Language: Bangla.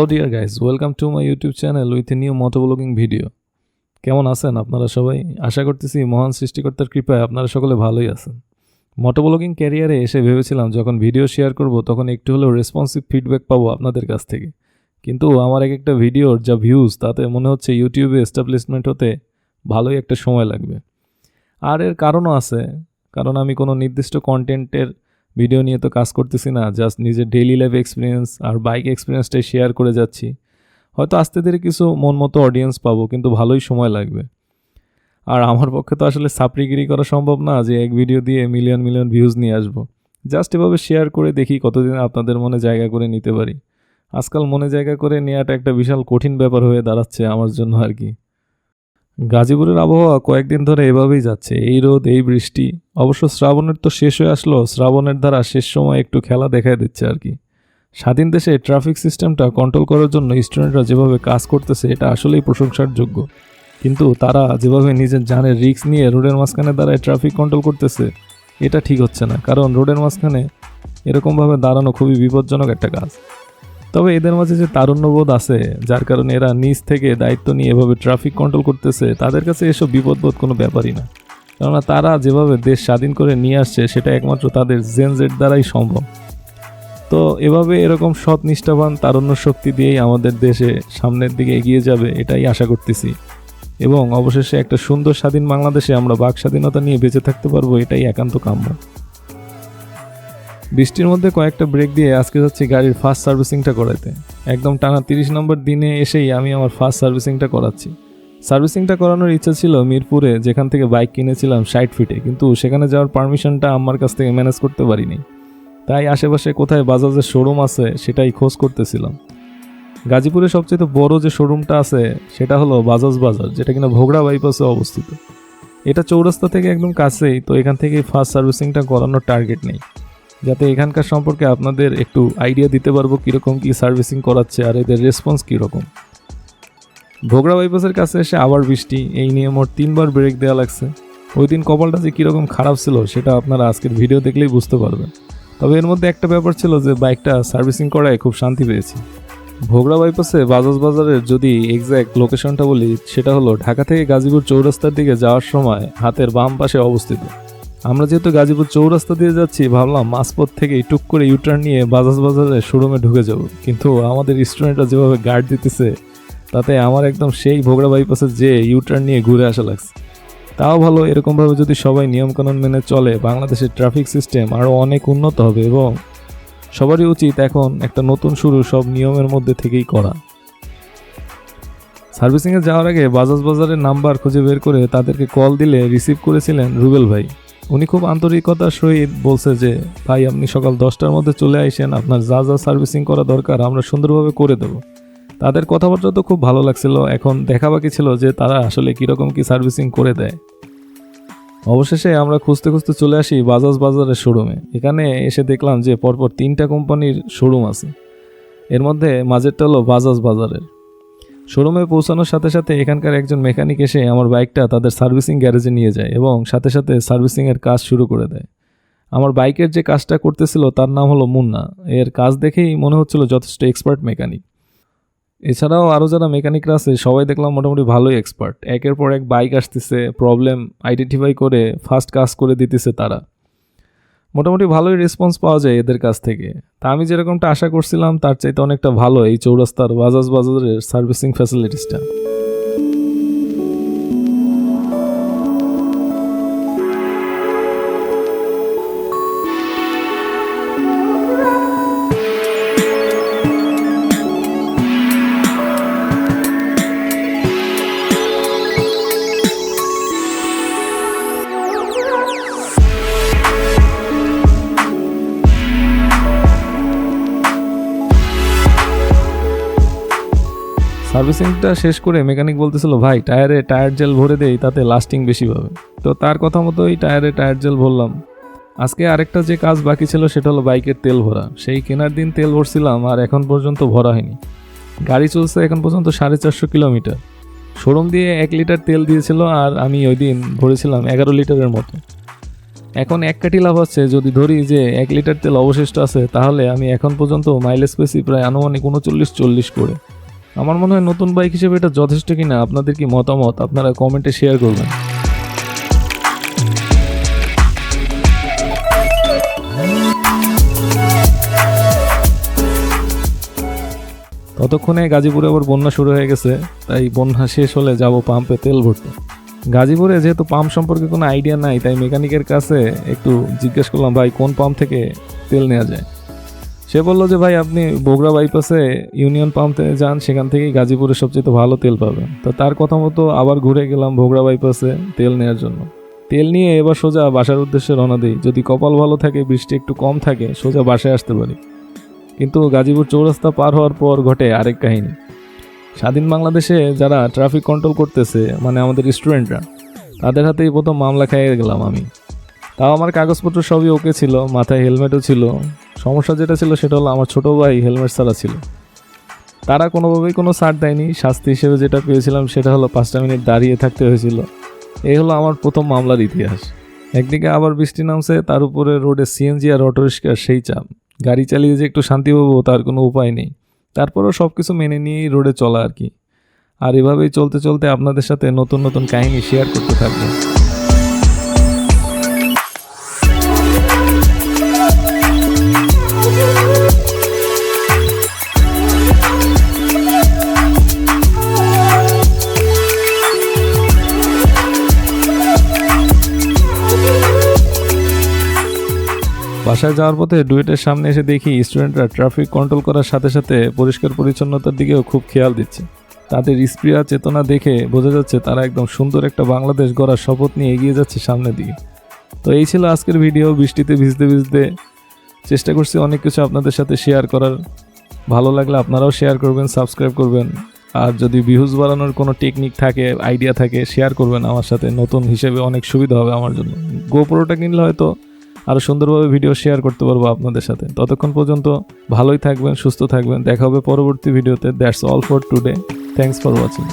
Hello dear guys welcome to my YouTube channel with a new motoblogging video কেমন আছেন আপনারা সবাই? আশা করতেছি মহান সৃষ্টিকর্তার কৃপায় আপনারা সকলে ভালোই আছেন। মোটোব্লগিং ক্যারিয়ারে এসে ভেবেছিলাম যখন ভিডিও শেয়ার করব, তখন একটু হলেও রেসপন্সিভ ফিডব্যাক পাবো আপনাদের কাছ থেকে। কিন্তু আমার এক একটা ভিডিওর যা ভিউজ তাতে মনে হচ্ছে ইউটিউবে এস্টাবলিশমেন্ট হতে ভালোই একটা সময় লাগবে। আর এর কারণও আছে। কারণ আমি কোনো নির্দিষ্ট কন্টেন্টের ভিডিও নিয়ে তো কাজ করতেছি না জাস্ট নিজের ডেইলি লাইফ এক্সপিরিয়েন্স আর বাইক এক্সপিরিয়েন্সটাই শেয়ার করে যাচ্ছি। হয়তো আস্তে ধীরে কিছু মন মতো অডিয়েন্স পাবো, কিন্তু ভালোই সময় লাগবে। আর আমার পক্ষে তো আসলে সাপড়িগিরি করা সম্ভব না যে এক ভিডিও দিয়ে মিলিয়ন মিলিয়ন ভিউজ নিয়ে আসব। জাস্ট এভাবে শেয়ার করে দেখি কতদিন আপনাদের মনে জায়গা করে নিতে পারি। আজকাল মনে জায়গা করে নেওয়াটা একটা বিশাল কঠিন ব্যাপার হয়ে দাঁড়াচ্ছে আমার জন্য আর কি। গাজীপুরের আবহাওয়া কয়েকদিন ধরে এভাবেই যাচ্ছে। এই রোদ, এই বৃষ্টি, অবশ্য শ্রাবণের তো শেষ হয়ে আসলো, শ্রাবণের দ্বারা শেষ সময় একটু খেলা দেখায় দিচ্ছে আর কি। স্বাধীন দেশে ট্রাফিক সিস্টেমটা কন্ট্রোল করার জন্য স্টুডেন্টরা যেভাবে কাজ করতেছে, এটা আসলেই প্রশংসার যোগ্য। কিন্তু তারা যেভাবে নিজের জানের রিস্ক নিয়ে রোডের মাঝখানে দাঁড়ায় ট্রাফিক কন্ট্রোল করতেছে, এটা ঠিক হচ্ছে না। কারণ রোডের মাঝখানে এরকমভাবে দাঁড়ানো খুবই বিপজ্জনক একটা কাজ। তবে এদের মাঝে যে তারুণ্যবোধ আছে, যার কারণে এরা নিজ থেকে দায়িত্ব নিয়ে এভাবে ট্রাফিক কন্ট্রোল করতেছে, তাদের কাছে এসব বিপদবোধ কোনো ব্যাপারই না। কেননা তারা যেভাবে দেশ স্বাধীন করে নিয়ে আসছে, সেটা একমাত্র তাদের জেনজেট দ্বারাই সম্ভব। তো এভাবে এরকম সৎ নিষ্ঠাবান তারুণ্য শক্তি দিয়েই আমাদের দেশে সামনের দিকে এগিয়ে যাবে, এটাই আশা করতেছি। এবং অবশেষে একটা সুন্দর স্বাধীন বাংলাদেশে আমরা বাক স্বাধীনতা নিয়ে বেঁচে থাকতে পারব, এটাই একান্ত কাম্য। বৃষ্টির মধ্যে কয়েকটা ব্রেক দিয়ে আজকে যাচ্ছি গাড়ির ফার্স্ট সার্ভিসিংটা করাইতে। একদম টানা তিরিশ নম্বর দিনে এসেই আমি আমার ফার্স্ট সার্ভিসিংটা করাচ্ছি। সার্ভিসিংটা করানোর ইচ্ছা ছিল মিরপুরে, যেখান থেকে বাইক কিনেছিলাম ষাট ফিটে কিন্তু সেখানে যাওয়ার পারমিশনটা আমার কাছ থেকে ম্যানেজ করতে পারিনি। তাই আশেপাশে কোথায় বাজাজের শোরুম আছে, সেটাই খোঁজ করতেছিলাম। গাজীপুরে সবচেয়ে বড় যে শোরুমটা আছে, সেটা হলো বাজাজ বাজার, যেটা কিনা ভোগড়া বাইপাসে অবস্থিত। এটা চৌরাস্তা থেকে একদম কাছেই, তো এখান থেকে ফার্স্ট সার্ভিসিংটা করানোর টার্গেট নেই। যাতে এখানকার সম্পর্কে আপনাদের একটু আইডিয়া দিতে পারব কীরকম কী সার্ভিসিং করাচ্ছে আর এদের রেসপন্স কীরকম। ভোগড়া বাইপাসের কাছে এসে আবার বৃষ্টি, এই নিয়ে মোট তিনবার ব্রেক দেওয়া লাগছে। ওই দিন কপালটা যে কীরকম খারাপ ছিল সেটা আপনারা আজকের ভিডিও দেখলেই বুঝতে পারবেন। তবে এর মধ্যে একটা ব্যাপার ছিল যে বাইকটা সার্ভিসিং করায় খুব শান্তি পেয়েছি। ভোগড়া বাইপাসে বাজাজ বাজারের যদি এক্স্যাক্ট লোকেশনটা বলি, সেটা হলো ঢাকা থেকে গাজীপুর চৌরাস্তার দিকে যাওয়ার সময় হাতের বাম পাশে অবস্থিত। আমরা যেহেতু গাজীপুর চৌরাস্তা দিয়ে যাচ্ছি, ভাবলাম মাঝপথ থেকে টুক করে ইউটার্ন নিয়ে বাজাজ বাজারে শোরুমে ঢুকে যাব। কিন্তু আমাদের স্টুডেন্টরা যেভাবে গার্ড দিতেছে, তাতে আমার একদম সেই ভোগড়া বাইপাসে যে ইউটার্ন নিয়ে ঘুরে আসা লাগছে। তাও ভালো, এরকমভাবে যদি সবাই নিয়মকানুন মেনে চলে, বাংলাদেশের ট্রাফিক সিস্টেম আরও অনেক উন্নত হবে এবং সবারই উচিত এখন একটা নতুন শুরু সব নিয়মের মধ্যে থেকেই করা। সার্ভিসিংয়ে যাওয়ার আগে বাজাজ বাজারের নাম্বার খুঁজে বের করে তাদেরকে কল দিলে রিসিভ করেছিলেন রুবেল ভাই। উনি খুব আন্তরিকতার সহিত বলছে যে, ভাই, আপনি সকাল দশটার মধ্যে চলে আসেন আপনার যা যা সার্ভিসিং করা দরকার, আমরা সুন্দরভাবে করে দেবো। তাদের কথাবার্তা তো খুব ভালো লাগছিল। এখন দেখা বাকি ছিল যে, তারা আসলে কীরকম কি সার্ভিসিং করে দেয়। অবশেষে আমরা খুঁজতে খুঁজতে চলে আসি বাজাজ বাজারের শোরুমে। এখানে এসে দেখলাম যে, পরপর তিনটা কোম্পানির শোরুম আছে। এর মধ্যে মাঝেরটা হলো বাজাজ বাজারের। শোরুমে পৌঁছানোর সাথে সাথে এখানকার একজন মেকানিক এসে আমার বাইকটা তাদের সার্ভিসিং গ্যারেজে নিয়ে যায় এবং সাথে সাথে সার্ভিসিংয়ের কাজ শুরু করে দেয়। আমার বাইকের যে কাজটা করতেছিল তার নাম হলো মুন্না। এর কাজ দেখেই মনে হচ্ছিল যথেষ্ট এক্সপার্ট মেকানিক। এছাড়াও আরও যারা মেকানিকরা আছে, সবাই দেখলাম মোটামুটি ভালোই এক্সপার্ট একের পর এক বাইক আসতেছে প্রবলেম আইডেন্টিফাই করে ফার্স্ট কাজ করে দিতেছে তারা। মোটামুটি ভালোই রেসপন্স পাওয়া যায় এদের কাছ থেকে। তা আমি যেরকমটা আশা করছিলাম, তার চাইতে অনেকটা ভালো এই চৌরাস্তার বাজাজ বাজারের সার্ভিসিং ফ্যাসিলিটিসটা সার্ভিসিংটা শেষ করে মেকানিক বলতেছিল, ভাই, টায়ারে টায়ার জেল ভরে দেই, তাতে লাস্টিং বেশি পাবে। তো তার কথা মতোই টায়ারে টায়ার জেল ভরলাম। আজকে আরেকটা যে কাজ বাকি ছিল, সেটা হলো বাইকের তেল ভরা। সেই কেনার দিন তেল ভরছিলাম, আর এখন পর্যন্ত ভরা হয়নি। গাড়ি চলছে এখন পর্যন্ত সাড়ে চারশো কিলোমিটার। শোরুম দিয়ে এক লিটার তেল দিয়েছিল, আর আমি ওই দিন ভরেছিলাম এগারো লিটারের মতো। এখন এক কাঠি লাভ হচ্ছে যদি ধরি যে এক লিটার তেল অবশিষ্ট আছে, তাহলে আমি এখন পর্যন্ত মাইলেজ পেয়েছি প্রায় আনুমানিক উনচল্লিশ চল্লিশ করে। আমার মনে হয় নতুন বাইক হিসেবে এটা যথেষ্ট কিনা, আপনাদের কি মতামত? আপনারা কমেন্টে শেয়ার করবেন। ততক্ষণে গাজীপুরে আবার বন্যা শুরু হয়ে গেছে, তাই বন্যা শেষ হলে যাব পাম্পে তেল ভরতে। গাজীপুরে যেহেতু পাম্প সম্পর্কে কোনো আইডিয়া নাই, তাই মেকানিকের কাছে একটু জিজ্ঞেস করলাম, ভাই, কোন পাম্প থেকে তেল নেওয়া যায়? সে বলল যে, ভাই, আপনি বগুড়া বাইপাসে ইউনিয়ন পাম্পে যান, সেখান থেকেই গাজীপুরে সবচেয়ে ভালো তেল পাবেন। তো তার কথা মতো আবার ঘুরে গেলাম বগুড়া বাইপাসে তেল নেওয়ার জন্য। তেল নিয়ে এবার সোজা বাসার উদ্দেশ্যে রওনা দিই। যদি কপাল ভালো থাকে, বৃষ্টি একটু কম থাকে, সোজা বাসায় আসতে পারি। কিন্তু গাজীপুর চৌরাস্তা পার হওয়ার পর ঘটে আরেক কাহিনী। স্বাধীন বাংলাদেশে যারা ট্রাফিক কন্ট্রোল করতেছে মানে আমাদের স্টুডেন্টরা তাদের হাতেই প্রথম মামলা খাইয়ে গেলাম আমি। তাও আমার কাগজপত্র সবই ওকে ছিল, মাথায় হেলমেটও ছিল সমস্যা যেটা ছিল সেটা হলো আমার ছোটো ভাই হেলমেট ছাড়া ছিল। তারা কোনোভাবেই কোনো ছাড় দেয়নি। শাস্তি হিসেবে যেটা পেয়েছিলাম সেটা হলো পাঁচটা মিনিট দাঁড়িয়ে থাকতে হয়েছিল। এই হলো আমার প্রথম মামলার ইতিহাস। একদিকে আবার বৃষ্টি নামছে, তার উপরে রোডে সিএনজি আর অটোরিক্সার সেই চাপ। গাড়ি চালিয়ে যে একটু শান্তি পাবো তার কোনো উপায় নেই। তারপরেও সব কিছু মেনে নিয়েই রোডে চলা আর কি। আর এভাবেই চলতে চলতে আপনাদের সাথে নতুন নতুন কাহিনী শেয়ার করতে থাকব। বাসায় যাওয়ার পথে ডুয়েটের সামনে এসে দেখি স্টুডেন্টরা ট্রাফিক কন্ট্রোল করার সাথে সাথে পরিষ্কার পরিচ্ছন্নতার দিকেও খুব খেয়াল দিচ্ছে। তাদের স্প্রিয়া চেতনা দেখে বোঝা যাচ্ছে তারা একদম সুন্দর একটা বাংলাদেশ গড়ার শপথ নিয়ে এগিয়ে যাচ্ছে সামনের দিকে। তো এই ছিল আজকের ভিডিও, বৃষ্টিতে ভিজতে ভিজতে চেষ্টা করছি অনেক কিছু আপনাদের সাথে শেয়ার করার। ভালো লাগলে আপনারাও শেয়ার করবেন সাবস্ক্রাইব করবেন। আর যদি ভিউজ বাড়ানোর কোনো টেকনিক থাকে আইডিয়া থাকে শেয়ার করবেন আমার সাথে। নতুন হিসেবে অনেক সুবিধা হবে আমার জন্য। গোপ্রোটা কিনলে হয়তো আরও সুন্দরভাবে ভিডিও শেয়ার করতে পারব আপনাদের সাথে। ততক্ষণ পর্যন্ত ভালোই থাকবেন, সুস্থ থাকবেন। দেখা হবে পরবর্তী ভিডিওতে that's all for today thanks for watching